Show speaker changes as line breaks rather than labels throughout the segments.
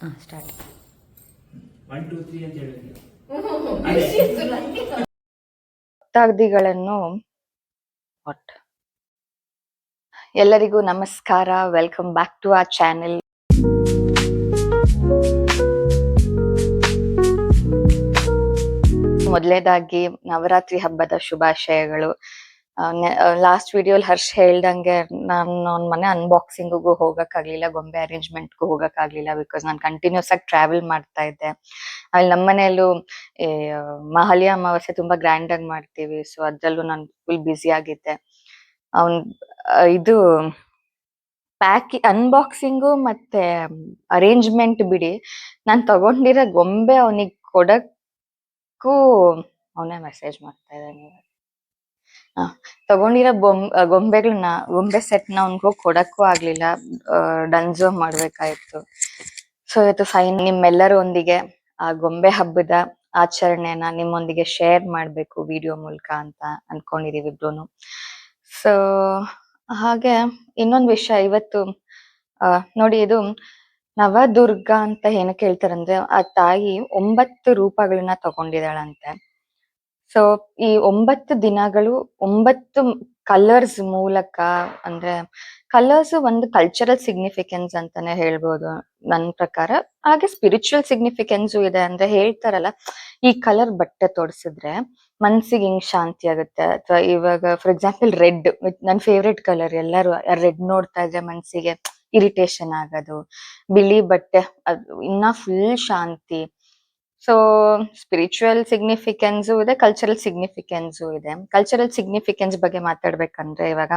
ಹಾಂ start
one two three ಅಂತ ಹೇಳಿದ್ವಿ
ಭಕ್ತಾದಿಗಳನ್ನು ವಾಟ್ ಎಲ್ಲರಿಗೂ ನಮಸ್ಕಾರ. ವೆಲ್ಕಮ್ ಬ್ಯಾಕ್ ಟು ಆ ಚಾನೆಲ್ ಮೊದಲೇದಾಗಿ ನವರಾತ್ರಿ ಹಬ್ಬದ ಶುಭಾಶಯಗಳು. ಲಾಸ್ಟ್ ವಿಡಿಯೋಲಿ ಹರ್ಷ್ ಹೇಳ್ದಂಗೆ ನಾನು ಅವ್ನ ಮನೆ ಅನ್ಬಾಕ್ಸಿಂಗಿಗೂ ಹೋಗಕ್ಕಾಗ್ಲಿಲ್ಲ, ಗೊಂಬೆ ಅರೇಂಜ್ಮೆಂಟ್ಗೂ ಹೋಗಕ್ಕಾಗ್ಲಿಲ್ಲ ಬಿಕಾಸ್ ನಾನು ಕಂಟಿನ್ಯೂಸ್ ಆಗಿ ಟ್ರಾವೆಲ್ ಮಾಡ್ತಾ ಇದ್ದೆ. ಅಲ್ಲಿ ನಮ್ಮ ಮನೆಯಲ್ಲೂ ಮಹಾಲಯ ಅಮಾವಾಸ್ಯೆ ತುಂಬಾ ಗ್ರ್ಯಾಂಡ್ ಆಗಿ ಮಾಡ್ತೀವಿ ಸೊ ಅದ್ರಲ್ಲೂ ನಾನು ಫುಲ್ ಬ್ಯುಸಿ ಆಗಿದ್ದೆ. ಅವ್ನ್ ಇದು ಪ್ಯಾಕ್ ಅನ್ಬಾಕ್ಸಿಂಗು ಮತ್ತೆ ಅರೇಂಜ್ಮೆಂಟ್ ಬಿಡಿ. ನಾನ್ ತಗೊಂಡಿರೋ ಗೊಂಬೆ ಅವನಿಗೆ ಕೊಡಕ್ಕೂ ಅವನೇ ಮೆಸೇಜ್ ಮಾಡ್ತಾ ಇದ್ದಾನೆ. ತಗೊಂಡಿರೋ ಬೊಂಬ್ ಗೊಂಬೆಗಳನ್ನ ಗೊಂಬೆ ಸೆಟ್ನ ಹೋಗಿ ಕೊಡಕ್ಕೂ ಆಗ್ಲಿಲ್ಲ. ಡನ್ಸೋ ಮಾಡ್ಬೇಕಾಯ್ತು. ಸೊ ಇವತ್ತು ಫೈನ್ ನಿಮ್ಮೆಲ್ಲರೊಂದಿಗೆ ಆ ಗೊಂಬೆ ಹಬ್ಬದ ಆಚರಣೆನ ನಿಮ್ಮೊಂದಿಗೆ ಶೇರ್ ಮಾಡ್ಬೇಕು ವಿಡಿಯೋ ಮೂಲಕ ಅಂತ ಅನ್ಕೊಂಡಿದೀವಿ ಇಬ್ರು ಸೊ ಹಾಗೆ ಇನ್ನೊಂದು ವಿಷಯ, ಇವತ್ತು ನೋಡಿ ಇದು ನವದುರ್ಗ ಅಂತ ಏನಕ್ಕೆ ಹೇಳ್ತಾರಂದ್ರೆ, ಆ ತಾಯಿ ಒಂಬತ್ತು ರೂಪಗಳನ್ನ ತಗೊಂಡಿದ್ದಾಳಂತೆ. ಸೊ ಈ ಒಂಬತ್ತು ದಿನಗಳು, ಒಂಬತ್ತು ಕಲರ್ಸ್ ಮೂಲಕ ಅಂದ್ರೆ ಕಲರ್ಸ್ ಒಂದು ಕಲ್ಚರಲ್ ಸಿಗ್ನಿಫಿಕೆನ್ಸ್ ಅಂತಾನೆ ಹೇಳ್ಬೋದು ನನ್ನ ಪ್ರಕಾರ. ಹಾಗೆ ಸ್ಪಿರಿಚುವಲ್ ಸಿಗ್ನಿಫಿಕೆನ್ಸ್ ಇದೆ ಅಂದ್ರೆ ಹೇಳ್ತಾರಲ್ಲ, ಈ ಕಲರ್ ಬಟ್ಟೆ ತೋರಿಸಿದ್ರೆ ಮನ್ಸಿಗೆ ಹಿಂಗ್ ಶಾಂತಿ ಆಗುತ್ತೆ. ಅಥವಾ ಇವಾಗ ಫಾರ್ ಎಕ್ಸಾಂಪಲ್ ರೆಡ್ ನನ್ನ ಫೇವ್ರೆಟ್ ಕಲರ್ ಎಲ್ಲರೂ ರೆಡ್ ನೋಡ್ತಾ ಇದ್ರೆ ಮನ್ಸಿಗೆ ಇರಿಟೇಷನ್ ಆಗೋದು. ಬಿಳಿ ಬಟ್ಟೆ, ಅದು ಇನ್ನ ಫುಲ್ ಶಾಂತಿ. ಸೊ ಸ್ಪಿರಿಚುವಲ್ ಸಿಗ್ನಿಫಿಕೆನ್ಸು ಇದೆ ಕಲ್ಚರಲ್ ಸಿಗ್ನಿಫಿಕೆನ್ಸು ಇದೆ. ಕಲ್ಚರಲ್ ಸಿಗ್ನಿಫಿಕೆನ್ಸ್ ಬಗ್ಗೆ ಮಾತಾಡ್ಬೇಕಂದ್ರೆ ಇವಾಗ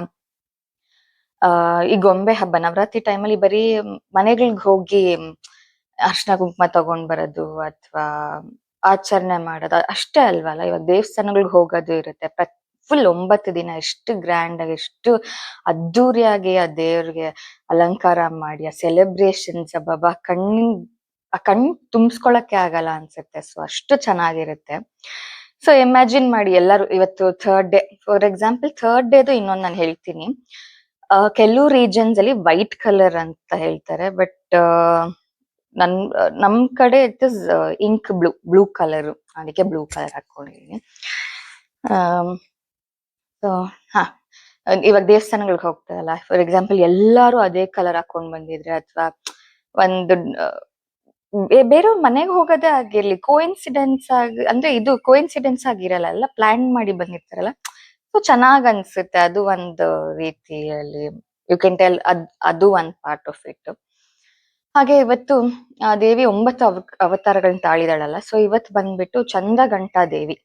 ಈ ಗೊಂಬೆ ಹಬ್ಬ, ನವರಾತ್ರಿ ಟೈಮಲ್ಲಿ ಬರೀ ಮನೆಗಳಿಗೆ ಹೋಗಿ ಅರ್ಶನ ಕುಂಕುಮ ತಗೊಂಡ್ ಬರೋದು ಅಥವಾ ಆಚರಣೆ ಮಾಡೋದು, ಅಷ್ಟೇ ಅಲ್ವಲ್ಲ? ಇವಾಗ ದೇವಸ್ಥಾನಗಳಿಗೆ ಹೋಗೋದು ಇರುತ್ತೆ. ಫುಲ್ ಒಂಬತ್ತು ದಿನ ಎಷ್ಟು ಗ್ರ್ಯಾಂಡ್ ಆಗಿ, ಎಷ್ಟು ಅದ್ದೂರಿಯಾಗಿ ಆ ದೇವ್ರಿಗೆ ಅಲಂಕಾರ ಮಾಡಿ, ಆ ಸೆಲೆಬ್ರೇಷನ್ಸ್ ಬಾಬಾ ಕಣ್ಣಿನ್ ಆ ಕಣ್ ತುಂಬಿಸ್ಕೊಳಕ್ಕೆ ಆಗಲ್ಲ ಅನ್ಸುತ್ತೆ. ಸೊ ಅಷ್ಟು ಚೆನ್ನಾಗಿರುತ್ತೆ. ಸೊ ಇಮ್ಯಾಜಿನ್ ಮಾಡಿ ಎಲ್ಲರೂ ಇವತ್ತು third day for example third ಡೇದು ಇನ್ನೊಂದು ನಾನು ಹೇಳ್ತೀನಿ. ಕೆಲವು ರೀಜನ್ಸ್ ಅಲ್ಲಿ ವೈಟ್ ಕಲರ್ ಅಂತ ಹೇಳ್ತಾರೆ ಬಟ್ ನನ್, ನಮ್ ಕಡೆ it is ink blue blue colour ಅದಕ್ಕೆ ಬ್ಲೂ ಕಲರ್ ಹಾಕೊಂಡಿದೀನಿ ಸೊ ಹಾ. ಇವಾಗ ದೇವಸ್ಥಾನಗಳಿಗೆ ಹೋಗ್ತಾರಲ್ಲ ಫಾರ್ ಎಕ್ಸಾಂಪಲ್ ಎಲ್ಲಾರು ಅದೇ ಕಲರ್ ಹಾಕೊಂಡ್ ಬಂದಿದ್ರೆ ಅಥವಾ ಒಂದು ಬೇರೆಯವ್ರ ಮನೆಗೆ ಹೋಗೋದೇ ಆಗಿರ್ಲಿ ಕೋಇನ್ಸಿಡೆನ್ಸ್ ಆಗಿ, ಅಂದ್ರೆ ಇದು ಕೋಇನ್ಸಿಡೆನ್ಸ್ ಆಗಿರಲ್ಲ, ಎಲ್ಲ ಪ್ಲಾನ್ ಮಾಡಿ ಬಂದಿರ್ತಾರಲ್ಲ ಸೊ ಚೆನ್ನಾಗ್ ಅನ್ಸುತ್ತೆ, ಅದು ಒಂದು ರೀತಿಯಲ್ಲಿ ಯು ಕ್ಯಾನ್ ಟೆಲ್ ಅದ್, ಅದು ಒಂದ್ ಪಾರ್ಟ್ ಆಫ್ ಇಟ್ ಹಾಗೆ ಇವತ್ತು, ಆ, ದೇವಿ ಒಂಬತ್ತು ಅವ, ಅವತಾರಗಳನ್ನ ತಾಳಿದಾಳಲ್ಲ ಸೊ ಇವತ್ತು ಬಂದ್ಬಿಟ್ಟು ಚಂದ್ರಘಂಟಾ ದೇವಿ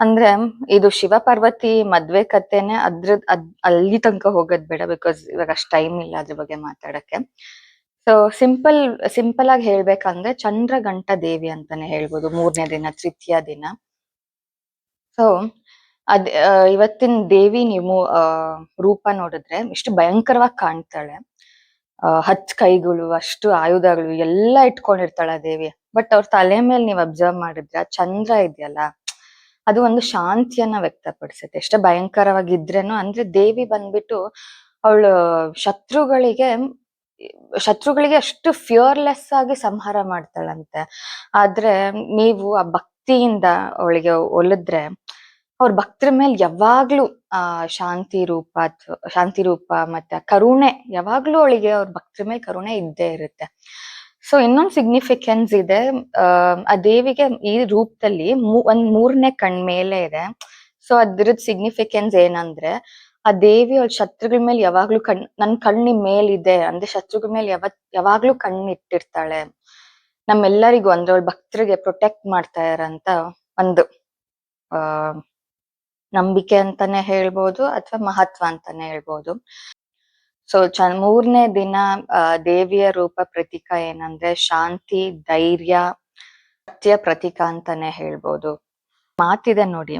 ಅಂದ್ರೆ, ಇದು ಶಿವ ಪಾರ್ವತಿ ಮದ್ವೆ ಕಥೆನೆ ಅದ್ರ ಅದ್, ಅಲ್ಲಿ ತನಕ ಹೋಗೋದ್ ಬೇಡ ಬಿಕಾಸ್ ಇವಾಗ ಅಷ್ಟು ಟೈಮ್ ಇಲ್ಲ ಅದ್ರ ಬಗ್ಗೆ ಮಾತಾಡಕ್ಕೆ. ಸೊ ಸಿಂಪಲ್ ಸಿಂಪಲ್ ಆಗಿ ಹೇಳ್ಬೇಕಂದ್ರೆ ಚಂದ್ರಘಂಟ ದೇವಿ ಅಂತಾನೆ ಹೇಳ್ಬೋದು ಮೂರನೇ ದಿನ, ತೃತೀಯ ದಿನ. ಸೊ ಅದ್ ಇವತ್ತಿನ ದೇವಿ ನೀವು ರೂಪ ನೋಡಿದ್ರೆ ಎಷ್ಟು ಭಯಂಕರವಾಗಿ ಕಾಣ್ತಾಳೆ. ಹತ್ ಕೈಗಳು, ಅಷ್ಟು ಆಯುಧಗಳು, ಎಲ್ಲ ಇಟ್ಕೊಂಡಿರ್ತಾಳೆ ದೇವಿ. ಬಟ್ ಅವ್ರ ತಲೆ ಮೇಲೆ ನೀವು ಅಬ್ಸರ್ವ್ ಮಾಡಿದ್ರೆ ಚಂದ್ರ ಇದೆಯಲ್ಲ, ಅದು ಒಂದು ಶಾಂತಿಯನ್ನ ವ್ಯಕ್ತಪಡಿಸುತ್ತೆ. ಎಷ್ಟೇ ಭಯಂಕರವಾಗಿದ್ರೇನು, ಅಂದ್ರೆ ದೇವಿ ಬಂದ್ಬಿಟ್ಟು ಅವಳು ಶತ್ರುಗಳಿಗೆ ಶತ್ರುಗಳಿಗೆ ಅಷ್ಟು ಫಿಯರ್ಲೆಸ್ ಆಗಿ ಸಂಹಾರ ಮಾಡ್ತಾಳಂತೆ. ಆದ್ರೆ ನೀವು ಆ ಭಕ್ತಿಯಿಂದ ಅವಳಿಗೆ ಒಲಿದ್ರೆ ಅವ್ರ ಭಕ್ತರ ಮೇಲೆ ಯಾವಾಗ್ಲೂ, ಆ, ಶಾಂತಿ ರೂಪ ಶಾಂತಿ ರೂಪ ಮತ್ತೆ ಕರುಣೆ ಯಾವಾಗ್ಲೂ ಅವಳಿಗೆ ಅವ್ರ ಭಕ್ತರ ಮೇಲೆ ಕರುಣೆ ಇದ್ದೇ ಇರುತ್ತೆ. ಸೊ ಇನ್ನೊಂದು ಸಿಗ್ನಿಫಿಕೆನ್ಸ್ ಇದೆ. ಆ ದೇವಿಗೆ ಈ ರೂಪದಲ್ಲಿ ಒಂದ್ ಮೂರನೇ ಕಣ್ ಮೇಲೆ ಇದೆ. ಸೊ ಅದ್ರದ್ ಸಿಗ್ನಿಫಿಕೆನ್ಸ್ ಏನಂದ್ರೆ ಆ ದೇವಿ ಅವಳ ಶತ್ರುಗಳ ಮೇಲೆ ಯಾವಾಗ್ಲೂ ಕಣ್, ನನ್ ಕಣ್ಣಿ ಮೇಲಿದೆ ಅಂದ್ರೆ ಶತ್ರುಗಳ ಮೇಲೆ ಯಾವತ್ ಯಾವಾಗ್ಲೂ ಕಣ್ಣಿಟ್ಟಿರ್ತಾಳೆ. ನಮ್ಮೆಲ್ಲರಿಗೂ ಅಂದ್ರೆ ಅವಳ ಭಕ್ತರಿಗೆ ಪ್ರೊಟೆಕ್ಟ್ ಮಾಡ್ತಾ ಇರಂತ ಒಂದು, ಆ, ನಂಬಿಕೆ ಅಂತಾನೆ ಹೇಳ್ಬೋದು ಅಥವಾ ಮಹತ್ವ ಅಂತಾನೆ ಹೇಳ್ಬೋದು. ಸೊ ಚ, ಮೂರನೇ ದಿನ ದೇವಿಯ ರೂಪ ಪ್ರತೀಕ ಏನಂದ್ರೆ ಶಾಂತಿ, ಧೈರ್ಯ, ಸತ್ಯ ಪ್ರತೀಕ ಅಂತಾನೆ ಹೇಳ್ಬೋದು. ಮಾತಿದೆ ನೋಡಿ.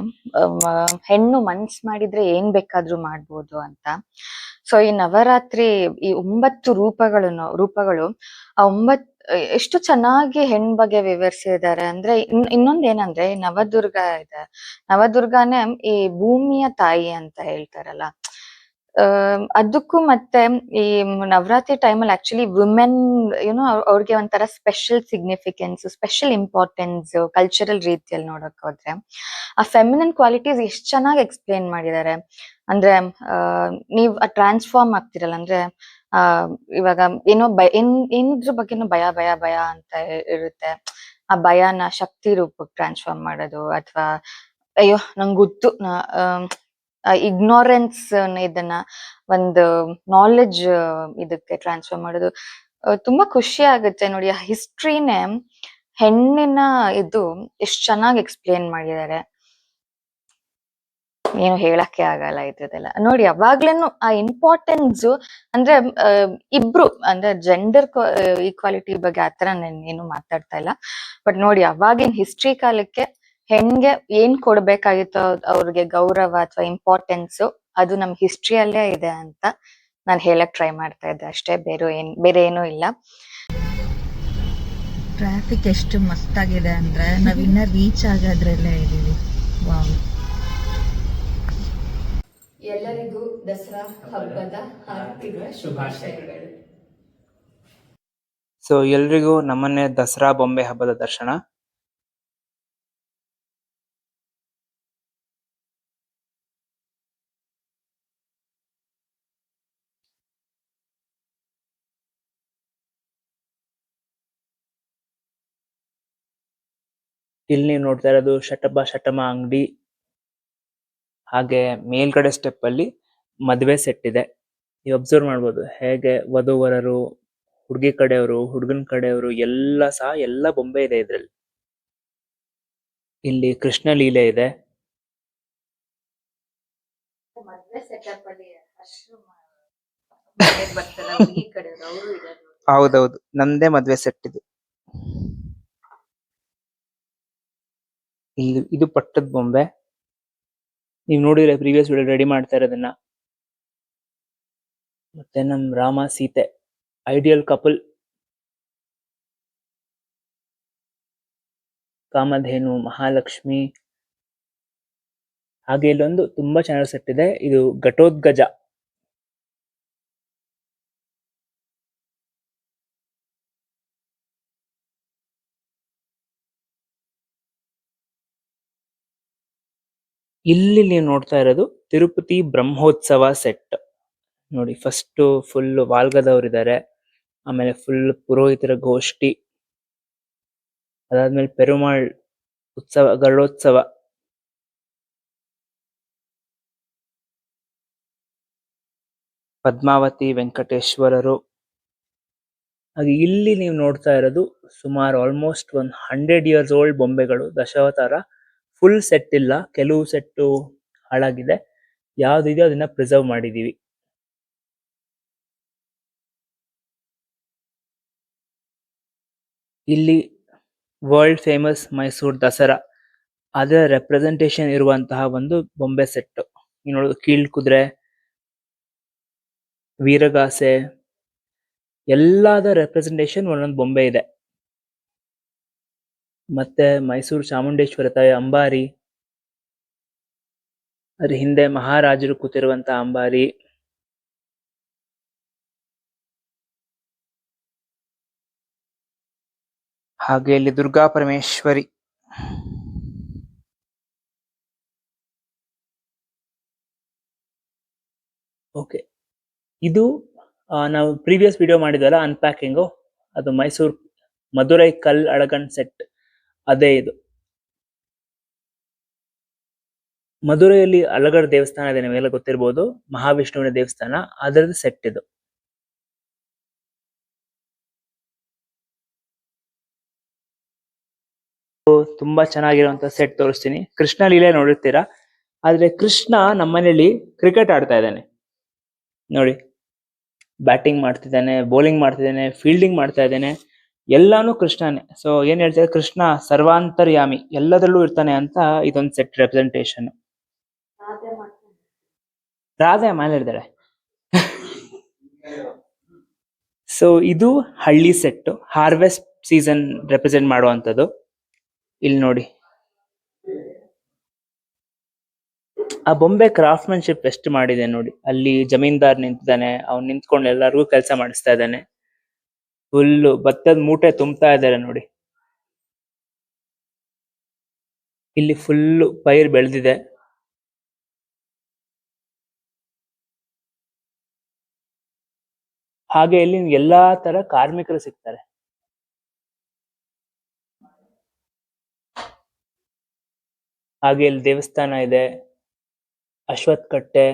ಹೆಣ್ಣು ಮನ್ಸ್ ಮಾಡಿದ್ರೆ ಏನ್ ಬೇಕಾದ್ರೂ ಮಾಡ್ಬೋದು ಅಂತ. ಸೊ ಈ ನವರಾತ್ರಿ ಈ ಒಂಬತ್ತು ರೂಪಗಳನ್ನು ರೂಪಗಳು, ಆ ಒಂಬತ್, ಎಷ್ಟು ಚೆನ್ನಾಗಿ ಹೆಣ್ ಬಗ್ಗೆ ವಿವರಿಸಿದ್ದಾರೆ ಅಂದ್ರೆ, ಇನ್, ಇನ್ನೊಂದ್ ಏನಂದ್ರೆ ನವದುರ್ಗ ಇದೆ. ನವದುರ್ಗಾನೇ ಈ ಭೂಮಿಯ ತಾಯಿ ಅಂತ ಹೇಳ್ತಾರಲ್ಲ. ಅದಕ್ಕೂ ಮತ್ತೆ ಈ ನವರಾತ್ರಿ ಟೈಮಲ್ಲಿ ಆಕ್ಚುಲಿ ವುಮೆನ್ ಯುನೋ ಅವ್ರಿಗೆ ಒಂಥರ special significance special importance cultural ರೀತಿಯಲ್ಲಿ ನೋಡಕ್ ಹೋದ್ರೆ, ಆ ಫೆಮಿನನ್ ಕ್ವಾಲಿಟೀಸ್ ಎಷ್ಟು ಚೆನ್ನಾಗಿ ಎಕ್ಸ್ಪ್ಲೇನ್ ಮಾಡಿದ್ದಾರೆ. ಅಂದ್ರೆ ನೀವ್ ಟ್ರಾನ್ಸ್ಫಾರ್ಮ್ ಆಗ್ತಿರಲ್ಲ, ಅಂದ್ರೆ ಆ ಇವಾಗ ಏನೋ ಭಯ ಏನ್, ಏನಿದ್ರ ಬಗ್ಗೆನೂ ಭಯ ಭಯ ಭಯ ಅಂತ ಇರುತ್ತೆ. ಆ ಭಯನ ಶಕ್ತಿ ರೂಪಕ್ಕೆ ಟ್ರಾನ್ಸ್ಫಾರ್ಮ್ ಮಾಡೋದು, ಅಥವಾ, ಅಯ್ಯೋ, ನಂಗೆ ಗೊತ್ತು ಇಗ್ನೋರೆನ್ಸ್ ಇದನ್ನ ಒಂದು ನಾಲೆಡ್ಜ್ ಇದಕ್ಕೆ ಟ್ರಾನ್ಸ್ಫರ್ ಮಾಡೋದು ತುಂಬಾ ಖುಷಿ ಆಗುತ್ತೆ. ನೋಡಿ, ಆ ಹಿಸ್ಟ್ರಿನೇ ಹೆಣ್ಣಿನ ಇದು ಎಷ್ಟು ಚೆನ್ನಾಗಿ ಎಕ್ಸ್ಪ್ಲೇನ್ ಮಾಡಿದ್ದಾರೆ. ಏನು ಹೇಳಕ್ಕೆ ಆಗಲ್ಲ ಇದ್ರದೆಲ್ಲ ನೋಡಿ, ಅವಾಗ್ಲೇನು ಆ ಇಂಪಾರ್ಟೆನ್ಸ್ ಅಂದ್ರೆ ಇಬ್ರು, ಅಂದ್ರೆ ಜೆಂಡರ್ ಈಕ್ವಾಲಿಟಿ ಬಗ್ಗೆ ಆತರ ನಾನು ಏನು ಮಾತಾಡ್ತಾ ಇಲ್ಲ. ಬಟ್ ನೋಡಿ, ಅವಾಗಿನ ಹಿಸ್ಟ್ರಿ ಕಾಲಕ್ಕೆ ಹೆಣ್ಗೆ ಏನ್ ಕೊಡ್ಬೇಕಾಗಿತ್ತು ಅವ್ರಿಗೆ ಗೌರವ ಅಥವಾ ಇಂಪಾರ್ಟೆನ್ಸ್ ಅದು ನಮ್ ಹಿಸ್ಟ್ರಿಯಲ್ಲೇ ಇದೆ ಅಂತ ನಾನು ಹೇಳಕ್ ಟ್ರೈ ಮಾಡ್ತಾ ಇದ್ದೆ. ಅಷ್ಟೇ ಬೇರೆ ಏನ್ ಬೇರೆ ಏನೂ ಇಲ್ಲ.
ಟ್ರಾಫಿಕ್ ಎಷ್ಟು ಮಸ್ತಾಗಿದೆ ಅಂದ್ರೆ ನಾವಿನ್ನ ರೀಚ್ ಆಗೋದ್ರಲ್ಲೇ ಇದೀವಿ ವಾವ್
ಎಲ್ಲರಿಗೂ ದಸರಾ
ಹಬ್ಬದ ಹಾರ್ದಿಕ ಶುಭಾಶಯಗಳು.
ಸೊ ಎಲ್ರಿಗೂ ನಮ್ಮನ್ನೇ ದಸರಾ ಬೊಂಬೆ ಹಬ್ಬದ ದರ್ಶನ. ಇಲ್ಲಿ ನೀವು ನೋಡ್ತಾ ಇರೋದು ಶಟಬ ಶಟಮ ಅಂಗಡಿ. ಹಾಗೆ ಮೇಲ್ಗಡೆ ಸ್ಟೆಪ್ ಅಲ್ಲಿ ಮದುವೆ ಸೆಟ್ ಇದೆ. ನೀವು ಅಬ್ಸರ್ವ್ ಮಾಡಬಹುದು ಹೇಗೆ ವಧುವರರು ಹುಡುಗಿ ಕಡೆಯವರು ಹುಡುಗನ ಕಡೆಯವರು ಎಲ್ಲ ಸಹ ಎಲ್ಲ ಬೊಂಬೆ ಇದೆ ಇದ್ರಲ್ಲಿ. ಇಲ್ಲಿ ಕೃಷ್ಣ ಲೀಲೆ ಇದೆ.
ಮದ್ವೆ ಸೆಟಪ್ ಅಲ್ಲಿ ಅಶ್ರು ಬರ್ತಾರ ಹುಡುಗಿ ಕಡೆ ಅವರು ಇದ್ದಾರೆ
ಹೌದೌದು ನಂದೇ ಮದ್ವೆ ಸೆಟ್ ಇದು. ಇಲ್ಲಿ ಇದು ಪಟ್ಟದ ಬೊಂಬೆ. ನೀವು ನೋಡಿದ್ರೆ ಪ್ರೀವಿಯಸ್ ವಿಡಿಯೋ ರೆಡಿ ಮಾಡ್ತಾ ಇರೋದನ್ನ. ಮತ್ತೆ ನಮ್ ರಾಮ ಸೀತೆ ಐಡಿಯಲ್ ಕಪಲ್ ಕಾಮಧೇನು, ಮಹಾಲಕ್ಷ್ಮಿ. ಹಾಗೆ ಇಲ್ಲೊಂದು ತುಂಬಾ ಚೆನ್ನಾಗಿ ಸೆಟ್ ಇದೆ. ಇದು ಘಟೋದ್ಗಜ. ಇಲ್ಲಿ ನೀವು ನೋಡ್ತಾ ಇರೋದು ತಿರುಪತಿ ಬ್ರಹ್ಮೋತ್ಸವ ಸೆಟ್ ನೋಡಿ ಫಸ್ಟ್ ಫುಲ್ ವಾಲ್ಗದವ್ರಿದ್ದಾರೆ, ಆಮೇಲೆ ಫುಲ್ ಪುರೋಹಿತರ ಗೋಷ್ಠಿ, ಅದಾದ್ಮೇಲೆ ಪೆರುಮಾಳ್ ಉತ್ಸವ, ಗರುಡೋತ್ಸವ. ಪದ್ಮಾವತಿ, ವೆಂಕಟೇಶ್ವರರು. ಹಾಗೆ ಇಲ್ಲಿ ನೀವು ನೋಡ್ತಾ ಇರೋದು ಸುಮಾರು ಆಲ್ಮೋಸ್ಟ್ ಒಂದ್ ಹಂಡ್ರೆಡ್ ಇಯರ್ಸ್ ಓಲ್ಡ್ ಬೊಂಬೆಗಳು, ದಶಾವತಾರ ಫುಲ್ ಸೆಟ್ ಇಲ್ಲ, ಕೆಲವು ಸೆಟ್ಟು ಹಾಳಾಗಿದೆ. ಯಾವ್ದಿದೆಯೋ ಅದನ್ನ ಪ್ರಿಸರ್ವ್ ಮಾಡಿದೀವಿ. ಇಲ್ಲಿ ವರ್ಲ್ಡ್ ಫೇಮಸ್ ಮೈಸೂರ್ ದಸರಾ, ಅದರ ರೆಪ್ರೆಸೆಂಟೇಷನ್ ಇರುವಂತಹ ಒಂದು ಬೊಂಬೆ ಸೆಟ್ ನೀವು ನೋಡೋದು ಕೀಳ್ ಕುದುರೆ, ವೀರಗಾಸೆ, ಎಲ್ಲದ ರೆಪ್ರೆಸೆಂಟೇಷನ್ ಒಂದೊಂದು ಬೊಂಬೆ ಇದೆ. ಮತ್ತೆ ಮೈಸೂರು ಚಾಮುಂಡೇಶ್ವರಿ ತಾಯಿ ಅಂಬಾರಿ, ಅದ್ರ ಹಿಂದೆ ಮಹಾರಾಜರು ಕೂತಿರುವಂತ ಅಂಬಾರಿ. ಹಾಗೆ ಇಲ್ಲಿ ದುರ್ಗಾ ಪರಮೇಶ್ವರಿ. ಓಕೆ. ಇದು ನಾವು ಪ್ರೀವಿಯಸ್ ವಿಡಿಯೋ ಮಾಡಿದ್ವಲ್ಲ ಅನ್ಪ್ಯಾಕಿಂಗು ಅದು ಮೈಸೂರು ಮಧುರೈ ಕಲ್ ಅಳಗನ್ ಸೆಟ್. ಅದೇ ಇದು. ಮಧುರೆಯಲ್ಲಿ ಅಲಗಡ ದೇವಸ್ಥಾನ ಇದೆ, ನಿಮಗೆಲ್ಲ ಗೊತ್ತಿರ್ಬೋದು. ಮಹಾವಿಷ್ಣುವಿನ ದೇವಸ್ಥಾನ, ಅದರದ್ದು ಸೆಟ್ ಇದು. ತುಂಬಾ ಚೆನ್ನಾಗಿರುವಂತ ಸೆಟ್ ತೋರಿಸ್ತೀನಿ. ಕೃಷ್ಣ ಲೀಲೆ ನೋಡಿರ್ತೀರಾ? ಆದ್ರೆ ಕೃಷ್ಣ ನಮ್ಮನೇಲಿ ಕ್ರಿಕೆಟ್ ಆಡ್ತಾ ಇದ್ದಾನೆ. ನೋಡಿ ಬ್ಯಾಟಿಂಗ್ ಮಾಡ್ತಿದ್ದಾನೆ ಬೌಲಿಂಗ್ ಮಾಡ್ತಿದ್ದಾನೆ ಫೀಲ್ಡಿಂಗ್ ಮಾಡ್ತಾ ಇದ್ದಾನೆ. ಎಲ್ಲಾನು ಕೃಷ್ಣನೇ. ಸೊ ಏನ್ ಹೇಳ್ತಾರೆ ಕೃಷ್ಣ ಸರ್ವಾಂತರ್ಯಾಮಿ, ಎಲ್ಲದರಲ್ಲೂ ಇರ್ತಾನೆ ಅಂತ ಇದೊಂದು ಸೆಟ್ ರೆಪ್ರೆಸೆಂಟೇಷನ್ ರಾಧೆ ಮೇಲೆ ಹೇಳಿದಾಳೆ ಸೊ ಇದು ಹಳ್ಳಿ ಸೆಟ್ ಹಾರ್ವೆಸ್ಟ್ ಸೀಸನ್ ರೆಪ್ರೆಸೆಂಟ್ ಮಾಡುವಂಥದ್ದು. ಇಲ್ಲಿ ನೋಡಿ. ಆ ಬೊಂಬೆ ಕ್ರಾಫ್ಟ್ಮನ್ಶಿಪ್ ಎಷ್ಟು ಮಾಡಿದೆ ನೋಡಿ. ಅಲ್ಲಿ ಜಮೀನ್ದಾರ್ ನಿಂತಿದ್ದಾನೆ, ಅವ್ನು ನಿಂತ್ಕೊಂಡು ಎಲ್ಲರಿಗೂ ಕೆಲಸ ಮಾಡಿಸ್ತಾ ಇದ್ದಾನೆ. ಫುಲ್ಲು ಭತ್ತದ ಮೂಟೆ ತುಂಬ್ತಾ ಇದ್ದಾರೆ ನೋಡಿ. ಇಲ್ಲಿ ಫುಲ್ಲು ಪೈರ್ ಬೆಳೆದಿದೆ. ಹಾಗೆ ಇಲ್ಲಿ ಎಲ್ಲಾ ತರ ಕಾರ್ಮಿಕರು ಸಿಗ್ತಾರೆ. ಹಾಗೆ ಇಲ್ಲಿ ದೇವಸ್ಥಾನ ಇದೆ, ಅಶ್ವತ್ಥ ಕಟ್ಟೆ,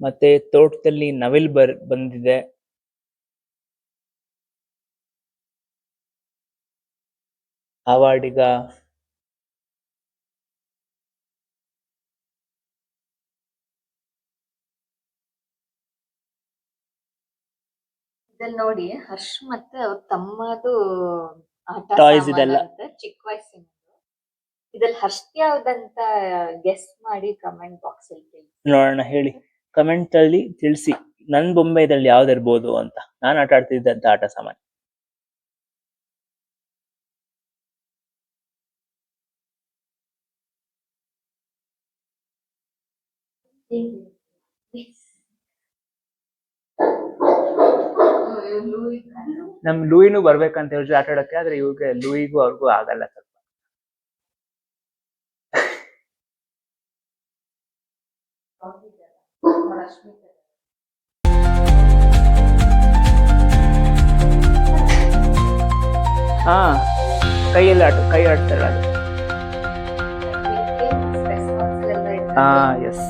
ಮತ್ತೆ ತೋಟದಲ್ಲಿ ನವಿಲು ಬರ್ ಬಂದಿದೆ. ಆವಾಡಿಗ.
ಇದಲ್ಲಿ ನೋಡಿ ಹರ್ಷ್ ಮತ್ತೆ ಅವ್ರ ತಮ್ಮದು ಆಟ
Toys
ಸಾಮಾನ್
ಇದೆಲ್ಲ.
ಚಿಕ್ಕ ವಯಸ್ಸಿನ ಇದ್ರಲ್ಲಿ ಹರ್ಷ್ ಯಾವ್ದಂತ ಗೆಸ್ ಮಾಡಿ ಕಮೆಂಟ್ ಬಾಕ್ಸ್ ಅಲ್ಲಿ ತಿಳಿಸಿ.
ನೋಡೋಣ ಹೇಳಿ. ಕಮೆಂಟ್ ಅಲ್ಲಿ ತಿಳಿಸಿ. ನನ್ ಬೊಂಬೆ ಇದ್ರಲ್ಲಿ ಯಾವ್ದಿರ್ಬೋದು ಅಂತ. ನಾನು ಆಟ ಆಡ್ತಿದ್ದಂತ ಆಟ ಸಾಮಾನ್ಯ ನಮ್ ಲೂಯಿನೂ ಬರ್ಬೇಕಂತ ಹೇಳಿ ಆಟ ಆಡಕ್ಕೆ ಆದ್ರೆ ಇವ್ರಿಗೆ ಲೂಯಿಗೂ ಅವ್ರಿಗೂ ಆಗಲ್ಲ ಸ್ವಲ್ಪ. ಹಾ ಕೈಯಲ್ಲಿ ಆಟ ಕೈ ಆಡ್ತಾರೆ ಅದು. ಹಾ ಎಸ್